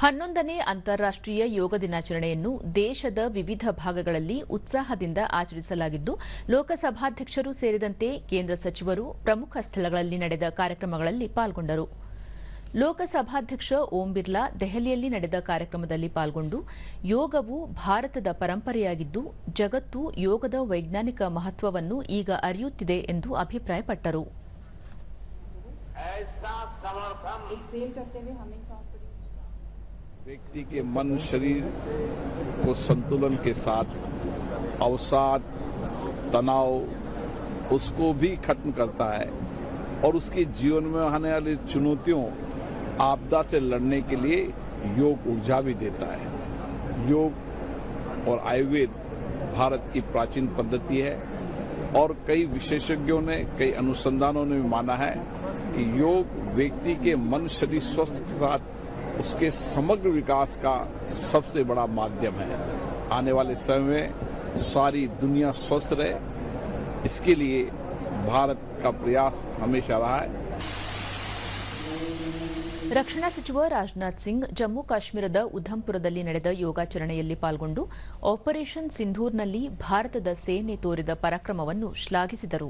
ಹನ್ನೊಂದನೇ ಅಂತಾರಾಷ್ಟ್ರೀಯ ಯೋಗ ದಿನಾಚರಣೆಯನ್ನು ದೇಶದ ವಿವಿಧ ಭಾಗಗಳಲ್ಲಿ ಉತ್ಸಾಹದಿಂದ ಆಚರಿಸಲಾಗಿದ್ದು ಲೋಕಸಭಾಧ್ಯಕ್ಷರು ಸೇರಿದಂತೆ ಕೇಂದ್ರ ಸಚಿವರು ಪ್ರಮುಖ ಸ್ಥಳಗಳಲ್ಲಿ ನಡೆದ ಕಾರ್ಯಕ್ರಮಗಳಲ್ಲಿ ಪಾಲ್ಗೊಂಡರು. ಲೋಕಸಭಾಧ್ಯಕ್ಷ ಓಂ ಬಿರ್ಲಾ ದೆಹಲಿಯಲ್ಲಿ ನಡೆದ ಕಾರ್ಯಕ್ರಮದಲ್ಲಿ ಪಾಲ್ಗೊಂಡು ಯೋಗವು ಭಾರತದ ಪರಂಪರೆಯಾಗಿದ್ದು ಜಗತ್ತು ಯೋಗದ ವೈಜ್ಞಾನಿಕ ಮಹತ್ವವನ್ನು ಈಗ ಅರಿಯುತ್ತಿದೆ ಎಂದು ಅಭಿಪ್ರಾಯಪಟ್ಟರು. व्यक्ति के मन, शरीर को संतुलन के साथ अवसाद, तनाव, उसको भी खत्म करता है और उसके जीवन में आने वाली चुनौतियों, आपदा से लड़ने के लिए योग ऊर्जा भी देता है। योग और आयुर्वेद भारत की प्राचीन पद्धति है और कई विशेषज्ञों ने, कई अनुसंधानों ने भी माना है कि योग व्यक्ति के मन, शरीर स्वस्थ के साथ उसके समग्र विकास का सबसे बड़ा माध्यम है आने वाले समय में सारी दुनिया स्वस्थ रहे इसके लिए भारत का प्रयास हमेशा रहा है ರಕ್ಷಣಾ ಸಚಿವ ರಾಜನಾಥ್ ಸಿಂಗ್ ಜಮ್ಮು ಕಾಶ್ಮೀರದ ಉಧಂಪುರದಲ್ಲಿ ನಡೆದ ಯೋಗಾಚರಣೆಯಲ್ಲಿ ಪಾಲ್ಗೊಂಡು ಆಪರೇಷನ್ ಸಿಂಧೂರ್ನಲ್ಲಿ ಭಾರತದ ಸೇನೆ ತೋರಿದ ಪರಾಕ್ರಮವನ್ನು ಶ್ಲಾಘಿಸಿದರು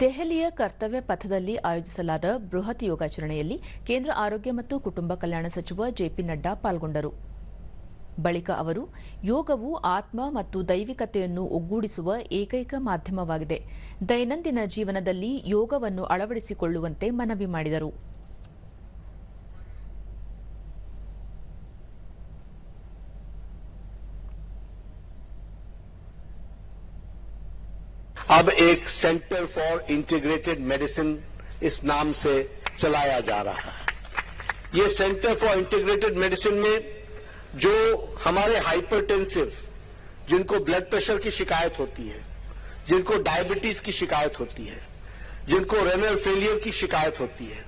ದೆಹಲಿಯ ಕರ್ತವ್ಯ ಪಥದಲ್ಲಿ ಆಯೋಜಿಸಲಾದ ಬೃಹತ್ ಯೋಗಾಚರಣೆಯಲ್ಲಿ ಕೇಂದ್ರ ಆರೋಗ್ಯ ಮತ್ತು ಕುಟುಂಬ ಕಲ್ಯಾಣ ಸಚಿವ ಜೆಪಿ ನಡ್ಡಾ ಪಾಲ್ಗೊಂಡರು. ಬಳಿಕ ಅವರು, ಯೋಗವು ಆತ್ಮ ಮತ್ತು ದೈವಿಕತೆಯನ್ನು ಒಗ್ಗೂಡಿಸುವ ಏಕೈಕ ಮಾಧ್ಯಮವಾಗಿದೆ. ದೈನಂದಿನ ಜೀವನದಲ್ಲಿ ಯೋಗವನ್ನು ಅಳವಡಿಸಿಕೊಳ್ಳುವಂತೆ ಮನವಿ ಮಾಡಿದರು. अब एक सेंटर फॉर इंटीग्रेटेड मेडिसिन इस नाम से चलाया जा रहा है। ये सेंटर फॉर इंटीग्रेटेड मेडिसिन में जो हमारे हाइपरटेंसिव, जिनको ब्लड प्रेशर की शिकायत होती है, जिनको डायबिटीज़ की शिकायत होती है, जिनको रेनल फेलियर की शिकायत होती है,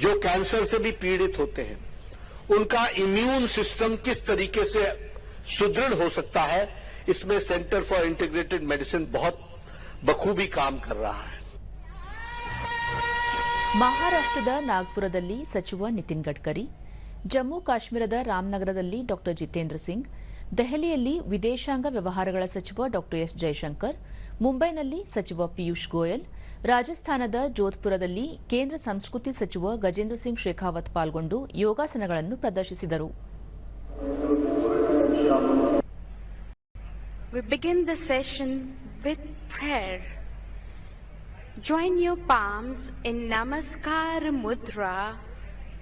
जो कैंसर से भी पीड़ित होते हैं, उनका इम्यून सिस्टम किस तरीके से सुदृढ़ हो सकता है, इसमें सेंटर फॉर इंटीग्रेटेड मेडिसिन बहुत बखूबी काम कर रहा है ಮಹಾರಾಷ್ಟ್ರದ ನಾಗ್ಪುರದಲ್ಲಿ ಸಚಿವ ನಿತಿನ್ ಗಡ್ಕರಿ ಜಮ್ಮು ಕಾಶ್ಮೀರದ ರಾಮನಗರದಲ್ಲಿ ಡಾ ಜಿತೇಂದ್ರ ಸಿಂಗ್ ದೆಹಲಿಯಲ್ಲಿ ವಿದೇಶಾಂಗ ವ್ಯವಹಾರಗಳ ಸಚಿವ ಡಾ ಎಸ್ ಜೈಶಂಕರ್ ಮುಂಬೈನಲ್ಲಿ ಸಚಿವ ಪಿಯೂಷ್ ಗೋಯಲ್ ರಾಜಸ್ಥಾನದ ಜೋಧ್ಪುರದಲ್ಲಿ ಕೇಂದ್ರ ಸಂಸ್ಕೃತಿ ಸಚಿವ ಗಜೇಂದ್ರ ಸಿಂಗ್ ಶೇಖಾವತ್ ಪಾಲ್ಗೊಂಡು ಯೋಗಾಸನಗಳನ್ನು ಪ್ರದರ್ಶಿಸಿದರು We begin the session with prayer. Join your palms in Namaskar Mudra.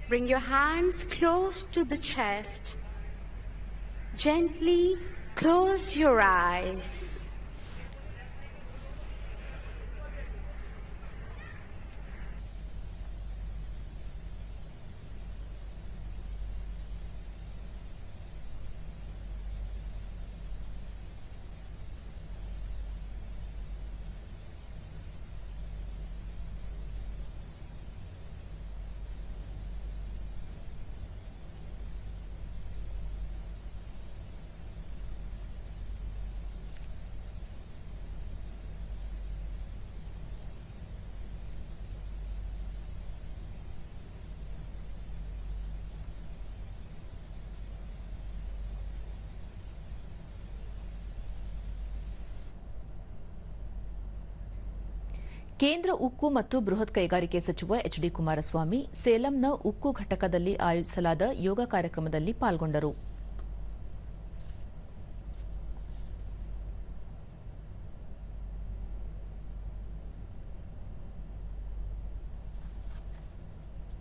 Bring your hands close to the chest. Gently close your eyes. ಕೇಂದ್ರ ಉಕ್ಕು ಮತ್ತು ಬೃಹತ್ ಕೈಗಾರಿಕೆ ಸಚಿವ ಎಚ್ ಡಿ ಕುಮಾರಸ್ವಾಮಿ ಸೇಲಂನ ಉಕ್ಕು ಘಟಕದಲ್ಲಿ ಆಯೋಜಿಸಲಾದ ಯೋಗ ಕಾರ್ಯಕ್ರಮದಲ್ಲಿ ಪಾಲ್ಗೊಂಡರು.